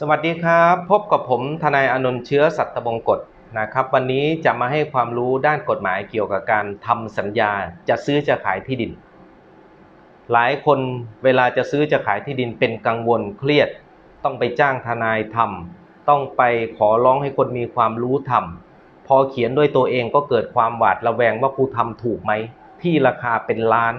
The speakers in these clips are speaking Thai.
สวัสดีครับ พบกับผมทนายอนนท์เชื้อสัตบงกฎนะครับ วันนี้จะมาให้ความรู้ด้านกฎหมายเกี่ยวกับการทำสัญญาจะซื้อจะขายที่ดิน หลายคนเวลาจะซื้อจะขายที่ดินเป็นกังวลเครียด ต้องไปจ้างทนายทำต้องไปขอร้องให้คนมีความรู้ทำพอเขียนด้วยตัวเองก็เกิดความหวาดระแวงว่ากูทำถูกไหมที่ราคาเป็นล้าน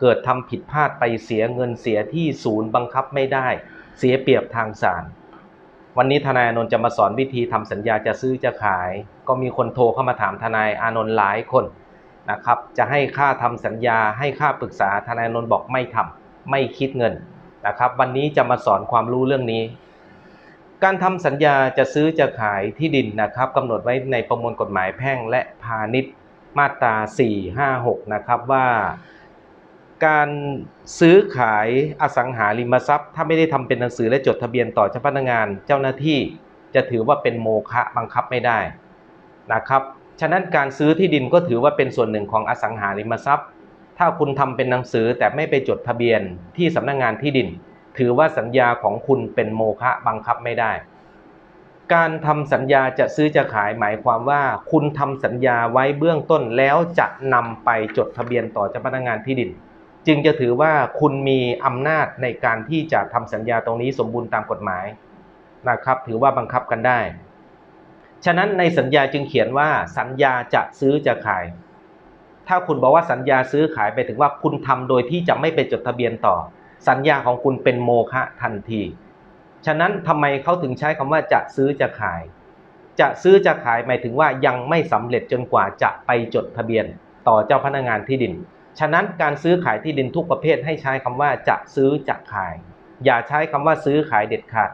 เกิดทำผิดพลาดไปเสียเงินเสียที่ศูนย์บังคับไม่ได้ เสียเปรียบทางศาล วันนี้ทนายอนนท์จะมาสอนวิธีทำสัญญาจะซื้อจะขาย ก็มีคนโทรเข้ามาถามทนายอานนท์หลายคนนะครับ จะให้ค่าทำสัญญาให้ค่าปรึกษาทนายอนนท์บอกไม่ทำไม่คิดเงินนะครับ วันนี้จะมาสอนความรู้เรื่องนี้ การทำสัญญาจะซื้อจะขายที่ดินนะครับกำหนดไว้ในประมวลกฎหมายแพ่งและพาณิชย์มาตรา 456 นะครับว่า การซื้อขายอสังหาริมทรัพย์ ถ้าไม่ได้ทำเป็นหนังสือและจดทะเบียนต่อเจ้าพนักงาน เจ้าหน้าที่จะถือว่าเป็นโมฆะบังคับไม่ได้นะครับ ฉะนั้นการซื้อที่ดินก็ถือว่าเป็นส่วนหนึ่งของอสังหาริมทรัพย์ ถ้าคุณทำเป็นหนังสือแต่ไม่ไปจดทะเบียนที่สำนักงานที่ดิน ถือว่าสัญญาของคุณเป็นโมฆะบังคับไม่ได้ การทำสัญญาจะซื้อจะขายหมายความว่า คุณทำสัญญาไว้เบื้องต้นแล้วจะนำไปจดทะเบียนต่อเจ้าพนักงานที่ดิน จึงจะถือว่าคุณมีอำนาจในการที่จะทำสัญญาตรงนี้สมบูรณ์ตามกฎหมายนะครับ ถือว่าบังคับกันได้ ฉะนั้นในสัญญาจึงเขียนว่าสัญญาจะซื้อจะขาย ถ้าคุณบอกว่าสัญญาซื้อขายไปถึงว่าคุณทำโดยที่จะไม่ไปจดทะเบียนต่อ สัญญาของคุณเป็นโมฆะทันที ฉะนั้นทำไมเขาถึงใช้คำว่าจะซื้อจะขาย จะซื้อจะขายหมายถึงว่ายังไม่สำเร็จจนกว่าจะไปจดทะเบียนต่อเจ้าพนักงานที่ดิน ฉะนั้นการซื้อขายที่ดินทุกประเภทให้ใช้คำว่าจะซื้อจะขาย อย่าใช้คำว่าซื้อขายเด็ดขาด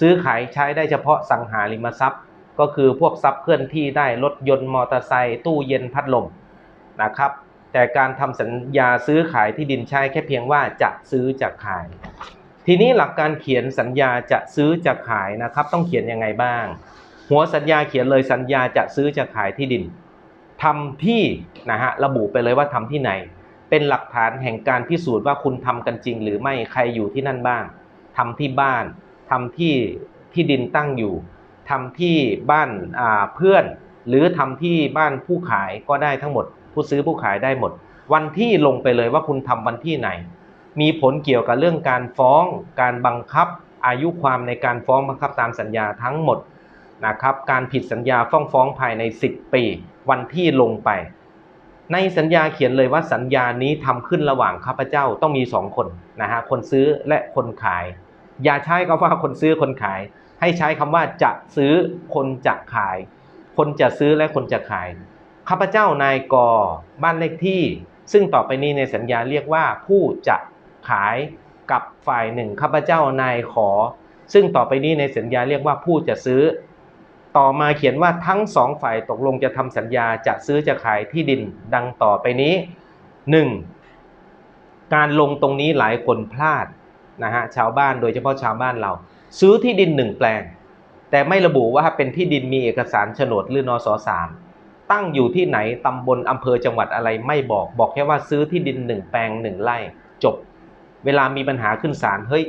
ซื้อขายใช้ได้เฉพาะสังหาริมทรัพย์ ก็คือพวกทรัพย์เคลื่อนที่ได้รถยนต์มอเตอร์ไซค์ตู้เย็นพัดลมนะครับ แต่การทำสัญญาซื้อขายที่ดินใช้แค่เพียงว่าจะซื้อจะขาย ทีนี้หลักการเขียนสัญญาจะซื้อจะขายนะครับ ต้องเขียนยังไงบ้าง หัวสัญญาเขียนเลยสัญญาจะซื้อจะขายที่ดินทำที่นะฮะระบุไปเลยว่าทำที่ไหน เป็นหลักฐานแห่งการพิสูจน์ว่าคุณทำกันจริง หรือไม่ใครอยู่ที่นั่นบ้างทำที่บ้านทำที่ที่ดินตั้งอยู่ทำที่บ้านอ่าเพื่อน หรือทำที่บ้านผู้ขายก็ได้ทั้งหมด ผู้ซื้อผู้ขายได้หมด วันที่ลงไปเลยว่าคุณทำวันที่ไหน มีผลเกี่ยวกับเรื่องการฟ้อง การบังคับ อายุความในการฟ้องบังคับตามสัญญาทั้งหมดนะครับการผิดสัญญาฟ้องฟ้องภายใน 10 ปี วันที่ลงไป ในสัญญาเขียนเลยว่าสัญญานี้ทำขึ้นระหว่างข้าพเจ้าต้องมี2คนนะฮะคนซื้อและคนขาย อย่าใช้คำว่าคนซื้อคนขาย ให้ใช้คำว่าจะซื้อคนจะขาย คนจะซื้อและคนจะขายข้าพเจ้านายกบ้านเลขที่ ซึ่งต่อไปนี้ในสัญญาเรียกว่าผู้จะขายกับฝ่ายหนึ่งข้าพเจ้านายขอ ซึ่งต่อไปนี้ในสัญญาเรียกว่าผู้จะซื้อ ต่อมาเขียนว่าทั้งสองฝ่ายตกลงจะทำสัญญาจะซื้อจะขายที่ดินดังต่อไปนี้ 1. การลงตรงนี้หลายคนพลาดนะฮะชาวบ้านโดยเฉพาะชาวบ้านเรา ซื้อที่ดินหนึ่งแปลง แต่ไม่ระบุว่าเป็นที่ดินมีเอกสารโฉนดหรือนอสสามตั้งอยู่ที่ไหนตำบลอำเภอจังหวัดอะไรไม่บอกบอกแค่ว่าซื้อที่ดินหนึ่งแปลงหนึ่งไร่จบ เวลามีปัญหาขึ้นศาลเฮ้ย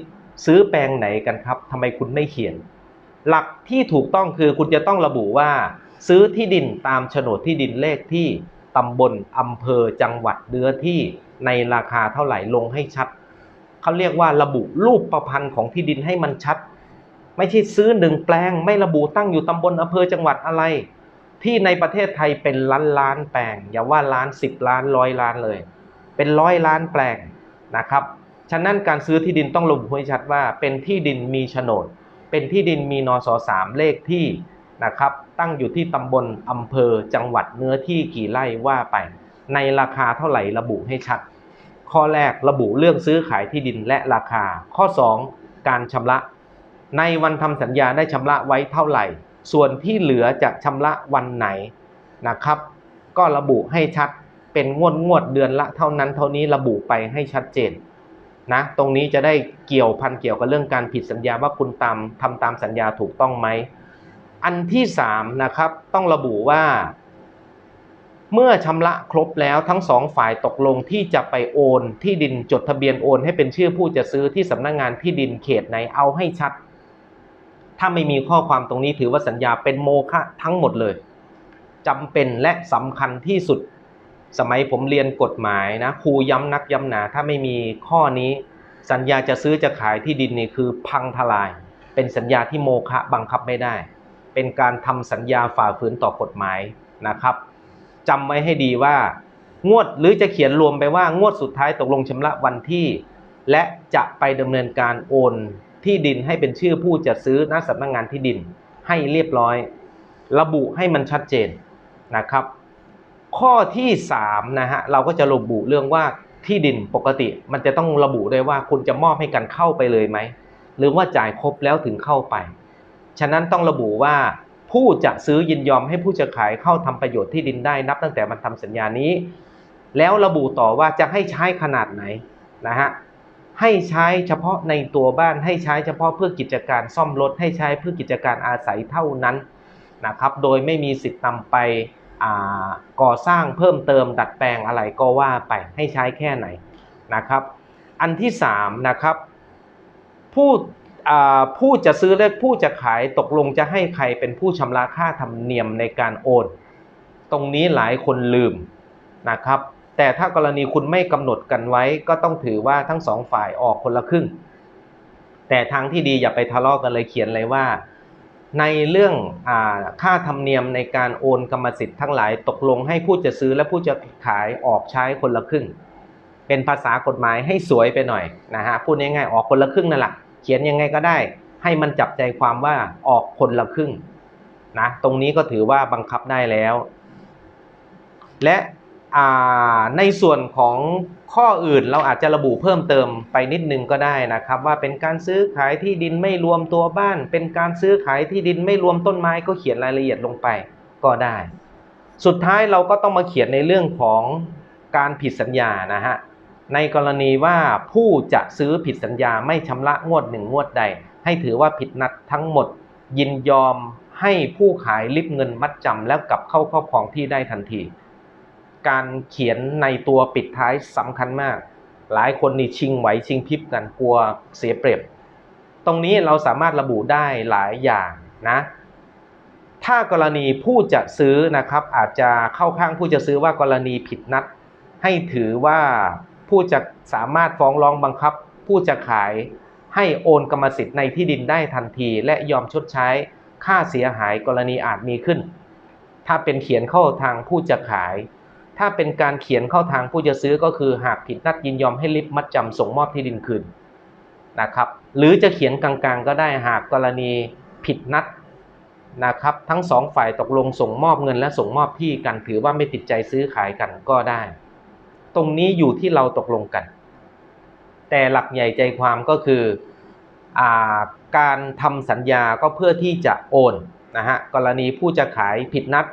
ซื้อแปลงไหนกันครับทำไมคุณไม่เขียน หลักที่ถูกต้องคือคุณจะต้องระบุว่า ซื้อที่ดินตามโฉนดที่ดินเลขที่ตำบลอำเภอจังหวัดเนื้อที่ในราคาเท่าไหร่ลงให้ชัดเขาเรียกว่าระบุรูปประพันธ์ของที่ดินให้มันชัด ไม่ใช่ซื้อหนึ่งแปลง ไม่ระบุตั้งอยู่ตำบลอำเภอจังหวัดอะไร ที่ในประเทศไทยเป็นล้านล้านแปลง อย่าว่าล้านสิบล้านร้อยล้านเลย เป็นร้อยล้านแปลงนะครับ ฉะนั้นการซื้อที่ดินต้องระบุให้ชัดว่า เป็นที่ดินมีโฉนด เป็นที่ดินมีนสสามเลขที่นะครับ ตั้งอยู่ที่ตำบลอำเภอจังหวัดเนื้อที่กี่ไร่ว่าไป ในราคาเท่าไหร่ระบุให้ชัด ข้อแรกระบุเรื่องซื้อขายที่ดินและราคา ข้อ 2 การชำระ ในวันทำสัญญาได้ชำระไว้เท่าไหร่ ส่วนที่เหลือจะชำระวันไหนนะครับ ก็ระบุให้ชัดเป็นงวดงวดเดือนละเท่านั้นเท่านี้ระบุไปให้ชัดเจน นะตรงนี้จะได้เกี่ยวพันเกี่ยวกับเรื่องการผิดสัญญาว่าคุณตามทำตามสัญญาถูกต้องไหมอันที่3นะครับต้องระบุว่า เมื่อชำระครบแล้วทั้งสองฝ่ายตกลงที่จะไปโอนที่ดินจดทะเบียนโอน ให้เป็นชื่อผู้จะซื้อที่สำนักงงานที่ดินเขตไหนเอาให้ชัด ถ้าไม่มีข้อความตรงนี้ถือว่าสัญญาเป็นโมฆะทั้งหมดเลยจำเป็นและสำคัญที่สุด สมัยผมเรียนกฎหมายนะครูย้ำนักย้ำหนาถ้าไม่มีข้อนี้ สัญญาจะซื้อจะขายที่ดินนี่คือพังทลาย เป็นสัญญาที่โมฆะบังคับไม่ได้ เป็นการทำสัญญาฝ่าฝืนต่อกฎหมายนะครับจำไว้ให้ดีว่างวดหรือจะเขียนรวมไปว่างวดสุดท้ายตกลงชำระวันที่ และจะไปดำเนินการโอนที่ดินให้เป็นชื่อผู้จะซื้อนาสำนักงงานที่ดินให้เรียบร้อย ระบุให้มันชัดเจนนะครับ ข้อที่3นะฮะเราก็จะระบุเรื่องว่าที่ดินปกติ มันจะต้องระบุด้วยว่าคุณจะมอบให้กันเข้าไปเลยไหมหรือว่าจ่ายครบแล้วถึงเข้าไป ฉะนั้นต้องระบุว่าผู้จะซื้อยินยอมให้ผู้จะขายเข้าทำประโยชน์ที่ดินได้นับตั้งแต่มันทำสัญญานี้ แล้วระบุต่อว่าจะให้ใช้ขนาดไหนนะฮะให้ใช้เฉพาะในตัวบ้านให้ใช้เฉพาะเพื่อกิจการซ่อมรถให้ใช้เพื่อกิจการอาศัยเท่านั้นนะครับ โดยไม่มีสิทธิ์นำไป ก่อสร้างเพิ่มเติมดัดแปลงอะไรก็ว่าไปให้ใช้แค่ไหนนะครับ อันที่3นะครับผู้ผู้จะซื้อและผู้จะขายตกลงจะให้ใครเป็นผู้ชำระค่าธรรมเนียมในการโอน ตรงนี้หลายคนลืมนะครับ แต่ถ้ากรณีคุณไม่กำหนดกันไว้ก็ต้องถือว่าทั้งสองฝ่ายออกคนละครึ่ง แต่ทางที่ดีอย่าไปทะเลาะกกันเลยเขียนเลยว่า ในเรื่องอค่าธรรมเนียมในการโอนกรรมสิทธิ์ทั้งหลายตกลงให้ผู้จะซื้อและผู้จะขายออกใช้คนละครึ่ง เป็นภาษากฎหมายให้สวยไปหน่อยนะฮะพูดง่ายๆออกคนละครึ่งนั่นแหละเขียนยังไงก็ได้ ให้มันจับใจความว่าออกคนละครึ่งนะตรงนี้ก็ถือว่าบังคับได้แล้ว และ ในส่วนของข้ออื่นเราอาจจะระบุเพิ่มเติมไปนิดนึงก็ได้นะครับ ว่าเป็นการซื้อขายที่ดินไม่รวมตัวบ้าน เป็นการซื้อขายที่ดินไม่รวมต้นไม้ก็เขียนรายละเอียดลงไปก็ได้ สุดท้ายเราก็ต้องมาเขียนในเรื่องของการผิดสัญญานะฮะในกรณีว่าผู้จะซื้อผิดสัญญาไม่ชำระงวดหนึ่งงวดใด ให้ถือว่าผิดนัดทั้งหมด ยินยอมให้ผู้ขายริบเงินมัดจำแล้วกลับเข้าครอบครองที่ได้ทันที การเขียนในตัวปิดท้ายสำคัญมาก หลายคนนี่ชิงไหวชิงพริบกันกลัวเสียเปรียบ ตรงนี้เราสามารถระบุได้หลายอย่างนะถ้ากรณีผู้จะซื้อนะครับอาจจะเข้าข้างผู้จะซื้อว่ากรณีผิดนัด ให้ถือว่าผู้จะสามารถฟ้องร้องบังคับ ผู้จะขายให้โอนกรรมสิทธิ์ในที่ดินได้ทันที และยอมชดใช้ค่าเสียหายกรณีอาจมีขึ้น ถ้าเป็นเขียนเข้าทางผู้จะขาย ถ้าเป็นการเขียนเข้าทางผู้จะซื้อก็คือหากผิดนัดยินยอมให้ริบมัดจำส่งมอบที่ดินคืนนะครับหรือจะเขียนกลางๆ ก็ได้หากกรณีผิดนัดนะครับทั้งสองฝ่ายตกลงส่งมอบเงินและส่งมอบที่กันถือว่าไม่ติดใจซื้อขายกันก็ได้ ตรงนี้อยู่ที่เราตกลงกัน แต่หลักใหญ่ใจความก็คืออการทำสัญญาก็เพื่อที่จะโอนนะฮะกรณีผู้จะขายผิดนัด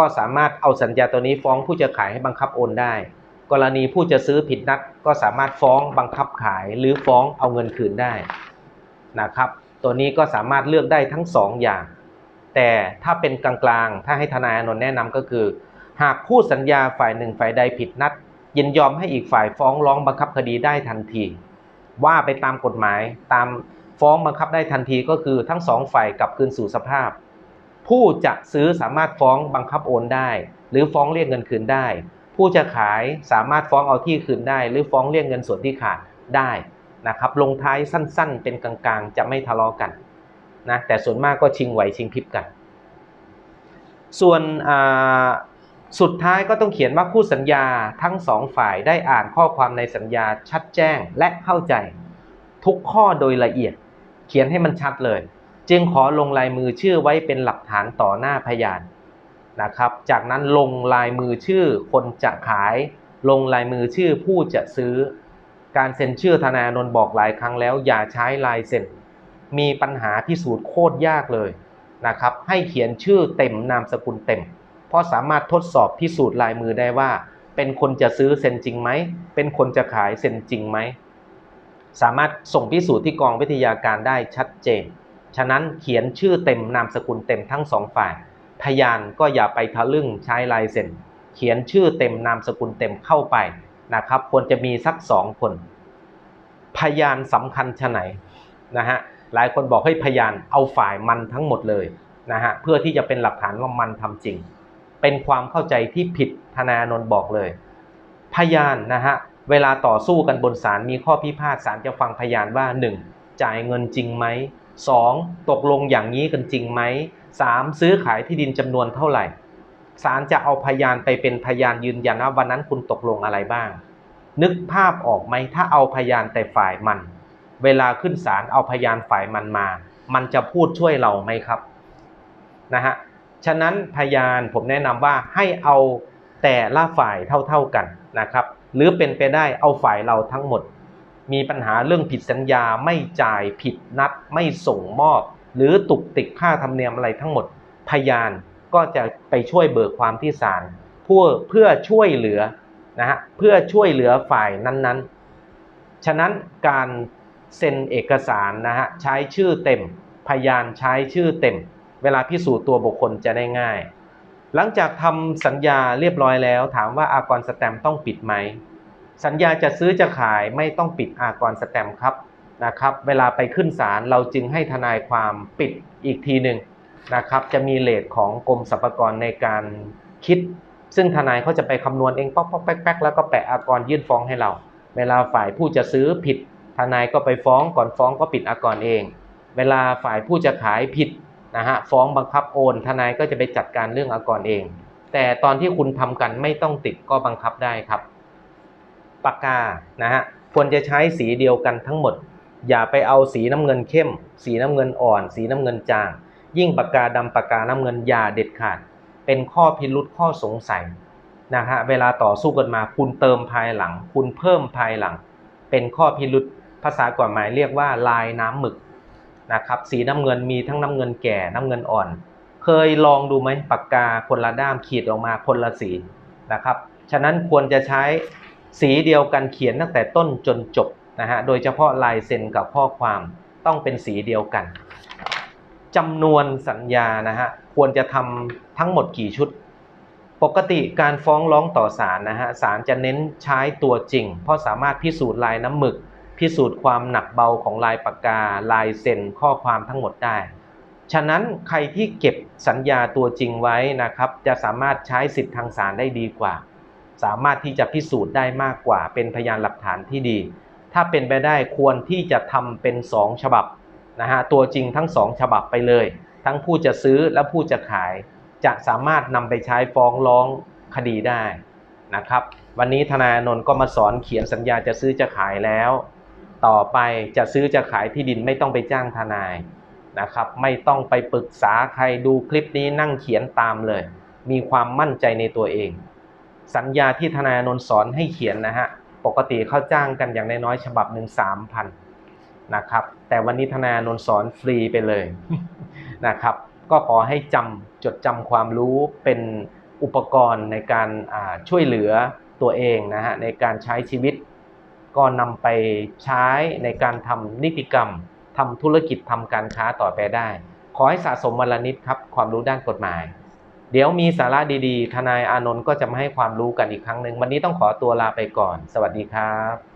ก็สามารถเอาสัญญาตัวนี้ฟ้องผู้จะขายให้บังคับโอนได้ กรณีผู้จะซื้อผิดนัดก็สามารถฟ้องบังคับขายหรือฟ้องเอาเงินคืนได้นะครับ ตัวนี้ก็สามารถเลือกได้ทั้ง 2 อย่าง แต่ถ้าเป็นกลางๆ ถ้าให้ทนายอนนท์แนะนำก็คือ หากคู่สัญญาฝ่ายหนึ่งฝ่ายใดผิดนัด ยินยอมให้อีกฝ่ายฟ้องร้องบังคับคดีได้ทันที ว่าไปตามกฎหมายตามฟ้องบังคับได้ทันทีก็คือทั้งสองฝ่ายกลับคืนสู่สภาพ ผู้จะซื้อสามารถฟ้องบังคับโอนได้ หรือฟ้องเรียกเงินคืนได้ ผู้จะขายสามารถฟ้องเอาที่คืนได้ หรือฟ้องเรียกเงินส่วนที่ขาดได้นะครับลงท้ายสั้นๆ เป็นกลางๆ จะไม่ทะเลาะกันนะแต่ส่วนมากก็ชิงไหวชิงพริบกัน ส่วนสุดท้ายก็ต้องเขียนว่าคู่สัญญาทั้งสองฝ่ายได้อ่านข้อความในสัญญาชัดแจ้งและเข้าใจ ทุกข้อโดยละเอียด เขียนให้มันชัดเลย จึงขอลงลายมือชื่อไว้เป็นหลักฐานต่อหน้าพยานนะครับ จากนั้นลงลายมือชื่อคนจะขาย ลงลายมือชื่อผู้จะซื้อ การเซ็นชื่อธนายนนท์บอกหลายครั้งแล้ว อย่าใช้ลายเซ็น มีปัญหาพิสูจน์โคตรยากเลยนะครับ ให้เขียนชื่อเต็มนามสกุลเต็ม เพราะสามารถทดสอบพิสูจน์ลายมือได้ว่า เป็นคนจะซื้อเซ็นจริงไหม เป็นคนจะขายเซ็นจริงไหม สามารถส่งพิสูจน์ที่กองวิทยาการได้ชัดเจน ฉะนั้นเขียนชื่อเต็มนามสกุลเต็มทั้งสองฝ่าย พยานก็อย่าไปทะลึ่งใช้ลายเซ็น เขียนชื่อเต็มนามสกุลเต็มเข้าไปนะครับ ควรจะมีสักสองคน พยานสำคัญชะไหนนะฮะหลายคนบอกให้พยานเอาฝ่ายมันทั้งหมดเลยนะฮะเพื่อที่จะเป็นหลักฐานว่ามันทำจริง เป็นความเข้าใจที่ผิดธนาโนนท์บอกเลย พยานนะฮะเวลาต่อสู้กันบนศาลมีข้อพิพาทศาลจะฟังพยานว่า 1. จ่ายเงินจริงไหม 2. ตกลงอย่างนี้กันจริงไหม 3. ซื้อขายที่ดินจำนวนเท่าไหร่ศาลจะเอาพยานไปเป็นพยานยืนยันว่าวันนั้นคุณตกลงอะไรบ้าง นึกภาพออกไหมถ้าเอาพยานแต่ฝ่ายมัน เวลาขึ้นศาลเอาพยานฝ่ายมันมา มันจะพูดช่วยเราไหมครับนะฮะฉะนั้นพยานผมแนะนำว่าให้เอาแต่ละฝ่ายเท่าๆกันนะครับ หรือเป็นไปได้เอาฝ่ายเราทั้งหมด มีปัญหาเรื่องผิดสัญญาไม่จ่ายผิดนัดไม่ส่งมอบ หรือตุกติกค่าธรรมเนียมอะไรทั้งหมดพยานก็จะไปช่วยเบิกความที่ศาลเพื่อเพื่อช่วยเหลือนะฮะเพื่อช่วยเหลือฝ่ายนั้นๆ ฉะนั้นการเซ็นเอกสารนะฮะใช้ชื่อเต็ม พยานใช้ชื่อเต็ม เวลาพิสูจน์ตัวบุคคลจะได้ง่าย หลังจากทำสัญญาเรียบร้อยแล้ว ถามว่าอากรสแตมต้องปิดไหม สัญญาจะซื้อจะขายไม่ต้องปิดอากรสแตมครับนะครับ เวลาไปขึ้นศาลเราจึงให้ทนายความปิดอีกทีหนึ่งนะครับจะมีเลทของกรมสรรพากรในการคิด ซึ่งทนายเขาจะไปคำนวณเองป๊อกป๊อกแป๊กแป๊กแล้วก็แปะอากรยื่นฟ้องให้เรา เวลาฝ่ายผู้จะซื้อผิด ทนายก็ไปฟ้องก่อนฟ้องก็ปิดอากรเอง เวลาฝ่ายผู้จะขายผิดนะฮะฟ้องบังคับโอน ทนายก็จะไปจัดการเรื่องอากรเอง แต่ตอนที่คุณทำกันไม่ต้องติดก็บังคับได้ครับ ปากกานะฮะควรจะใช้สีเดียวกันทั้งหมด อย่าไปเอาสีน้ำเงินเข้ม สีน้ำเงินอ่อน สีน้ำเงินจาง ยิ่งปากกาดำปากกาน้ำเงินอย่าเด็ดขาด เป็นข้อพิรุษข้อสงสัยนะฮะเวลาต่อสู้กันมาคุณเติมภายหลัง คุณเพิ่มภายหลัง เป็นข้อพิรุษภาษากฎหมายเรียกว่าลายน้ำหมึกนะครับสีน้ำเงินมีทั้งน้ำเงินแก่น้ำเงินอ่อน เคยลองดูไหมปากกาคนละด้ามขีดออกมาคนละสีนะครับฉะนั้นควรจะใช้ สีเดียวกันเขียนตั้งแต่ต้นจนจบนะฮะ โดยเฉพาะลายเซ็นกับข้อความต้องเป็นสีเดียวกันจำนวนสัญญานะฮะควรจะทำทั้งหมดกี่ชุด ปกติการฟ้องร้องต่อศาลนะฮะศาลจะเน้นใช้ตัวจริง เพราะสามารถพิสูจน์ลายน้ำหมึก พิสูจน์ความหนักเบาของลายปากกา ลายเซ็นข้อความทั้งหมดได้ ฉะนั้นใครที่เก็บสัญญาตัวจริงไว้นะครับ จะสามารถใช้สิทธิ์ทางศาลได้ดีกว่า สามารถที่จะพิสูจน์ได้มากกว่า เป็นพยานหลักฐานที่ดี ถ้าเป็นไปได้ควรที่จะทำเป็น 2 ฉบับนะฮะตัวจริงทั้ง 2 ฉบับไปเลย ทั้งผู้จะซื้อและผู้จะขาย จะสามารถนำไปใช้ฟ้องร้องคดีได้นะครับวันนี้ทนายอนนท์ก็มาสอนเขียนสัญญาจะซื้อจะขายแล้ว ต่อไปจะซื้อจะขายที่ดินไม่ต้องไปจ้างทนายนะครับ ไม่ต้องไปปรึกษาใครดูคลิปนี้นั่งเขียนตามเลย มีความมั่นใจในตัวเอง สัญญาที่ทนายอนนท์สอนให้เขียนนะฮะปกติเขาจ้างกันอย่างน้อยๆฉบับหนึ่งสามพันนะครับ แต่วันนี้ทนายอนนท์สอนฟรีไปเลยนะครับ ก็ขอให้จำจดจำความรู้เป็นอุปกรณ์ในการช่วยเหลือตัวเองนะฮะในการใช้ชีวิต ก็นำไปใช้ในการทำนิติกรรมทำธุรกิจทำการค้าต่อไปได้ ขอให้สะสมวันละนิดครับ ความรู้ด้านกฎหมาย เดี๋ยวมีสาระดีๆ ทนายอานนท์ก็จะมาให้ความรู้กันอีกครั้งหนึ่ง วันนี้ต้องขอตัวลาไปก่อน สวัสดีครับ